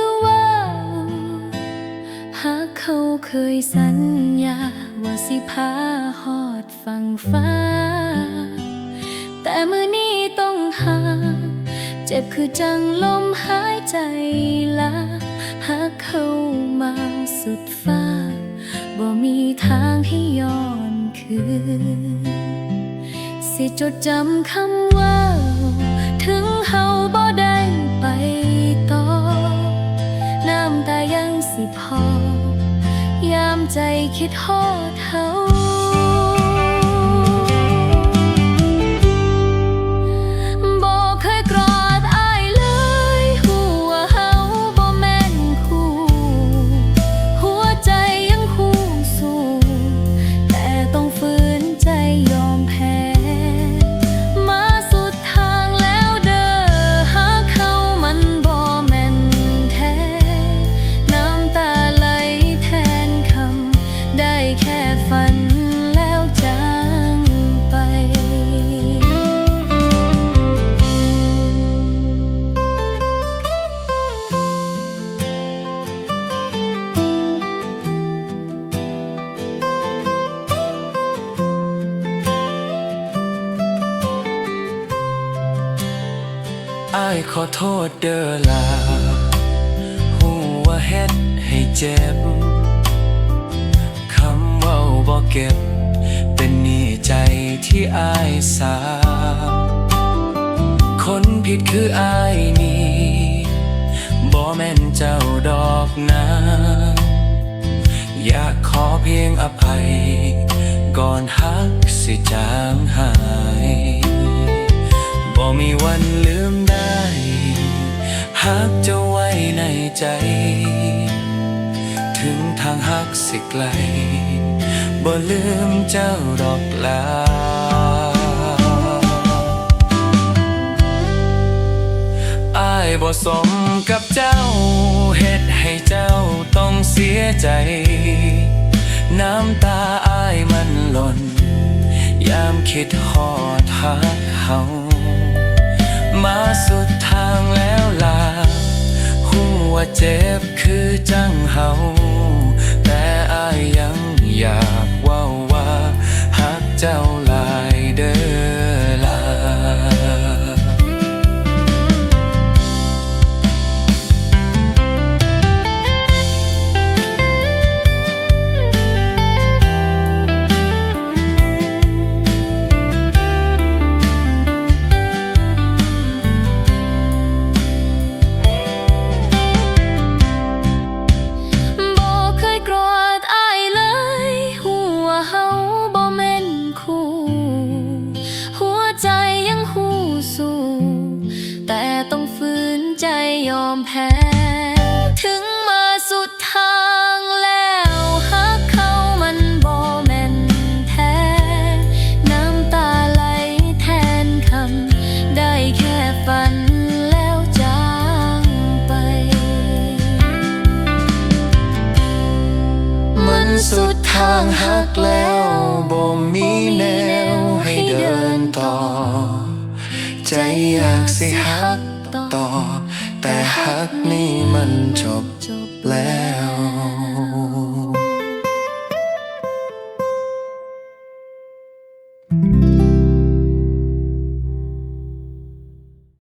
ือว่า หากเขาเคยสัญญา ว่าสิพาฮอดฝั่งฟ้า แต่มือนี้ต้องหา เจ็บคือจังลมหายใจลาหากเข้ามาสุดฟ้า บ่มีทางให้ย้อนคืนสิจดจำคำ ใจคิดฮอดเฮา อ้ายขอโทษเด้อลาหูว่าเฮ็ดให้เจ็บ คำเว้าบ่เก็บ เป็นหนี้ใจที่อ้ายสา คนผิดคืออ้ายนี่บ่แม่นเจ้าดอกนะอยากขอเพียงอภัย ก่อนฮักสิจางหาย บ่มีวันลืมได้หักจะไว้ในใจ ถึงทางหักสิไกล บ่ลืมเจ้าดอกลาอายบ่สมกับเจ้าเฮ็ดให้เจ้าต้องเสียใจ น้ำตาอายมันหล่นยามคิดฮอดหักเฮา มาสุดทางแล้วลาหัว่าเจ็บคือจังเฮา มแพ้ ถึงมาสุดทางแล้วหักเขามันบ่แม่นแท้ น้ำตาไหลแทนคำ ได้แค่ฝันแล้วจางไป มันสุดทางหักแล้วบ่มีแนวให้เดินต่อ ใจอยากสิหักต่อ แต่หักนี่มันจบแล้ว